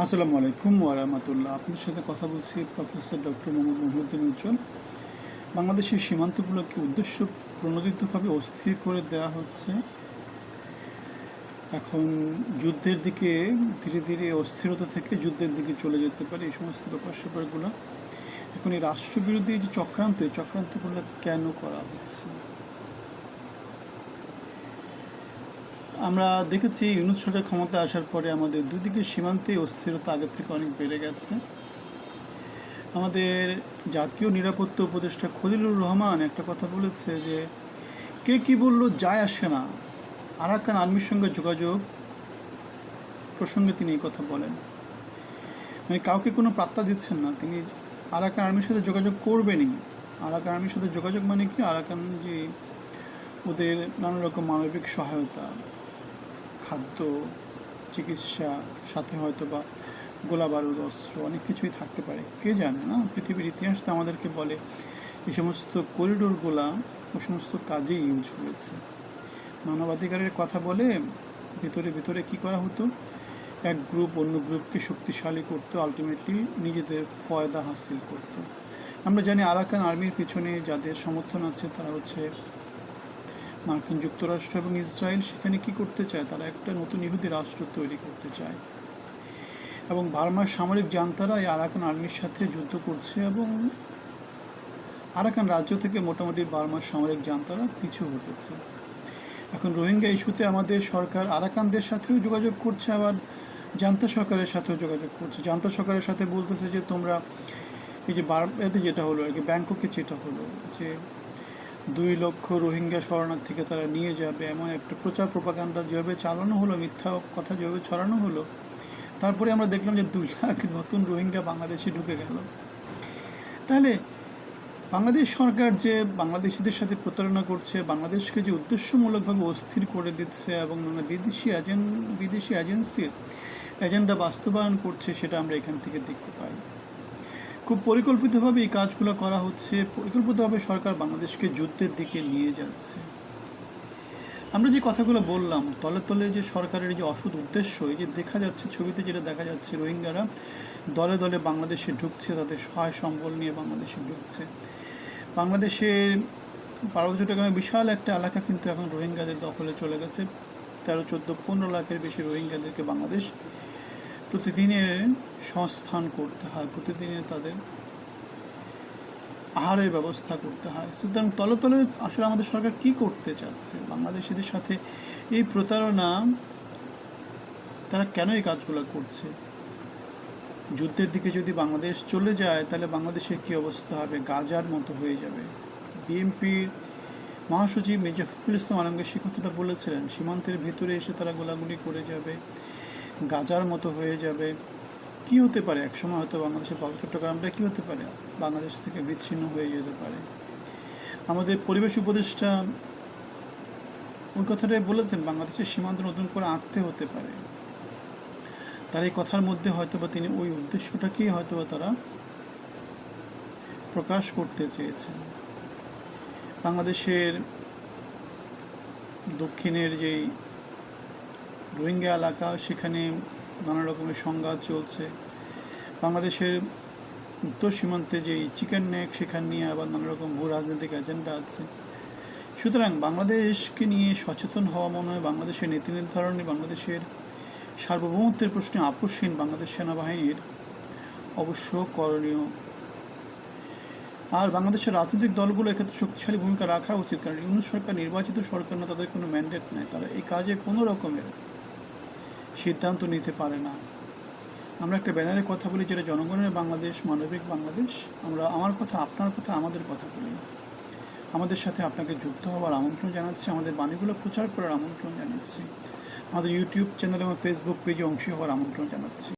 আসসালামু আলাইকুম ওয়ারাহমাতুল্লাহ আপনাদের সাথে কথা বলছি প্রফেসর ডক্টর মোহাম্মদ মহিউদ্দিন উজ্জ্বল। বাংলাদেশের সীমান্তগুলোকে উদ্দেশ্য প্রণোদিতভাবে অস্থির করে দেওয়া হচ্ছে। এখন যুদ্ধের দিকে ধীরে ধীরে অস্থিরতা থেকে যুদ্ধের দিকে চলে যেতে পারে এই সমস্ত ব্যাপার স্যাপারগুলো। এখন এই রাষ্ট্রবিরোধী যে চক্রান্ত, এই চক্রান্তগুলো কেন করা হচ্ছে? আমরা দেখেছি ইউনুস সরকার ক্ষমতায় আসার পরে আমাদের দুদিকে সীমান্তে অস্থিরতা আগের থেকে অনেক বেড়ে গেছে। আমাদের জাতীয় নিরাপত্তা উপদেষ্টা খলিলুর রহমান একটা কথা বলেছে যে, কে কি বলল যায় আসে না। আরাকান আর্মির সঙ্গে যোগাযোগ প্রসঙ্গে তিনি এই কথা বলেন। মানে কাউকে কোনো পাত্তা দিচ্ছেন না। তিনি আরাকান আর্মির সাথে যোগাযোগ করবেনই। আরাকান আর্মির সাথে যোগাযোগ মানে কি? আরাকান যে ওদের নানা রকম মানবিক সহায়তা। খাদ্য, চিকিৎসা, সাথে হয়তো বা গোলা বারুদ, অস্ত্র, অনেক কিছুই থাকতে পারে। কে জানে, না? পৃথিবীর ইতিহাস তো আমাদেরকে বলে এই সমস্ত করিডোরগুলা ও সমস্ত কাজে ইউজ হয়েছে। মানবাধিকারের কথা বলে ভিতরে ভিতরে কি করা হতো? এক গ্রুপ অন্য গ্রুপকে শক্তিশালী করতো আলটিমেটলি নিজেদের ফয়দা হাসিল করতো। আমরা জানি আরাকান আর্মির পিছনে যাদের সমর্থন আছে, তারা হচ্ছে মার্কিন যুক্তরাষ্ট্র এবং ইসরায়েল সেখানে কি করতে চায়? তারা একটা নতুন ইহুদি রাষ্ট্র তৈরি করতে চায়। এবং বার্মার সামরিক জান্তারা এই আরাকান আর্মির সাথে যুদ্ধ করছে এবং আরাকান রাজ্য থেকে মোটামুটি বার্মার সামরিক জান্তারা পিছু হটেছে। এখন রোহিঙ্গা ইস্যুতে আমাদের সরকার আরাকানদের সাথেও যোগাযোগ করছে, আবার জান্তা সরকারের সাথেও যোগাযোগ করছে। জান্তা সরকারের সাথে বলতেছে যে, তোমরা এই যে বার এতে যেটা হলো আর কি, ব্যাংককে যেটা হলো যে দুই লক্ষ রোহিঙ্গা শরণার্থীকে তারা নিয়ে যাবে। এমন একটা প্রচার প্রপাগান্ডা যেভাবে চালানো হলো, মিথ্যা কথা যেভাবে ছড়ানো হলো, তারপরে আমরা দেখলাম যে দুই লাখ নতুন রোহিঙ্গা বাংলাদেশে ঢুকে গেল। তাহলে বাংলাদেশ সরকার যে বাংলাদেশিদের সাথে প্রতারণা করছে, বাংলাদেশকে যে উদ্দেশ্যমূলকভাবে অস্থির করে দিচ্ছে এবং নানা বিদেশি এজেন্ট বিদেশি এজেন্সির এজেন্ডা বাস্তবায়ন করছে, সেটা আমরা এখান থেকে দেখতে পাই। খুব পরিকল্পিতভাবে এই কাজগুলো করা হচ্ছে, পরিকল্পিতভাবে সরকার বাংলাদেশকে যুদ্ধের দিকে নিয়ে যাচ্ছে। আমরা যে কথাগুলো বললাম, তলে তলে যে সরকারের যে অসৎ উদ্দেশ্য, এই যে দেখা যাচ্ছে ছবিতে যেটা দেখা যাচ্ছে, রোহিঙ্গারা দলে দলে বাংলাদেশে ঢুকছে, তাদের সহায় সম্বল নিয়ে বাংলাদেশে ঢুকছে। বাংলাদেশের পার্বত্য চট্টগ্রামে বিশাল একটা এলাকা কিন্তু এখন রোহিঙ্গাদের দখলে চলে গেছে। তেরো, চোদ্দ, পনেরো লাখের বেশি রোহিঙ্গাদেরকে বাংলাদেশ প্রতিদিনের সংস্থান করতে হয়, প্রতিদিনে তাদের আহারের ব্যবস্থা করতে হয়। সুতরাং তলে তলে আসলে আমাদের সরকার কি করতে চাচ্ছে? বাংলাদেশিদের সাথে এই প্রতারণা, তারা কেন এই কাজগুলো করছে? যুদ্ধের দিকে যদি বাংলাদেশ চলে যায়, তাহলে বাংলাদেশের কি অবস্থা হবে? গাজার মতো হয়ে যাবে। বিএনপির মহাসচিব মির্জা ফখরুল ইসলাম আলমগীর সে কথাটা বলেছিলেন, সীমান্তের ভিতরে এসে তারা গোলাগুলি করে যাবে। গাজার মতো হয়ে যাবে। কি হতে পারে? একসময় হয়তো বাংলাদেশের চট্টগ্রামটা কী হতে পারে? বাংলাদেশ থেকে বিচ্ছিন্ন হয়ে যেতে পারে। আমাদের পরিবেশ উপদেষ্টা ওই কথাটাই বলেছেন, বাংলাদেশের সীমান্ত নতুন করে আঁকতে হতে পারে। তার এই কথার মধ্যে হয়তো বা তিনি ওই উদ্দেশ্যটাকেই হয়তো বা তারা প্রকাশ করতে চেয়েছেন। বাংলাদেশের দক্ষিণের যেই রোহিঙ্গা এলাকা, সেখানে নানা রকমের সংঘাত চলছে। বাংলাদেশের উত্তর সীমান্তে যেই চিকেন নেক, সেখান নিয়ে আবার নানা রকম ভূ রাজনৈতিক এজেন্ডা আছে। সুতরাং বাংলাদেশকে নিয়ে সচেতন হওয়া মনে হয়, বাংলাদেশের নীতি নির্ধারণী, বাংলাদেশের সার্বভৌমত্বের প্রশ্নে আপোষহীন বাংলাদেশ সেনাবাহিনীর অবশ্য করণীয়। আর বাংলাদেশের রাজনৈতিক দলগুলো এক্ষেত্রে শক্তিশালী ভূমিকা রাখা উচিত, কারণ ইউনুস সরকার নির্বাচিত সরকার না, তাদের কোনো ম্যান্ডেট নেই। তারা এই কাজে কোনো রকমের সিদ্ধান্ত নিতে পারে না। আমরা একটা ব্যানারে কথা বলি যেটা জনগণের বাংলাদেশ, মানবিক বাংলাদেশ। আমরা আমার কথা, আপনার কথা, আমাদের কথা বলি। আমাদের সাথে আপনাকে যুক্ত হওয়ার আমন্ত্রণ জানাচ্ছি, আমাদের বাণীগুলো প্রচার করার আমন্ত্রণ জানাচ্ছি। আমাদের ইউটিউব চ্যানেল এবং ফেসবুক পেজে অংশ হওয়ার আমন্ত্রণ জানাচ্ছি।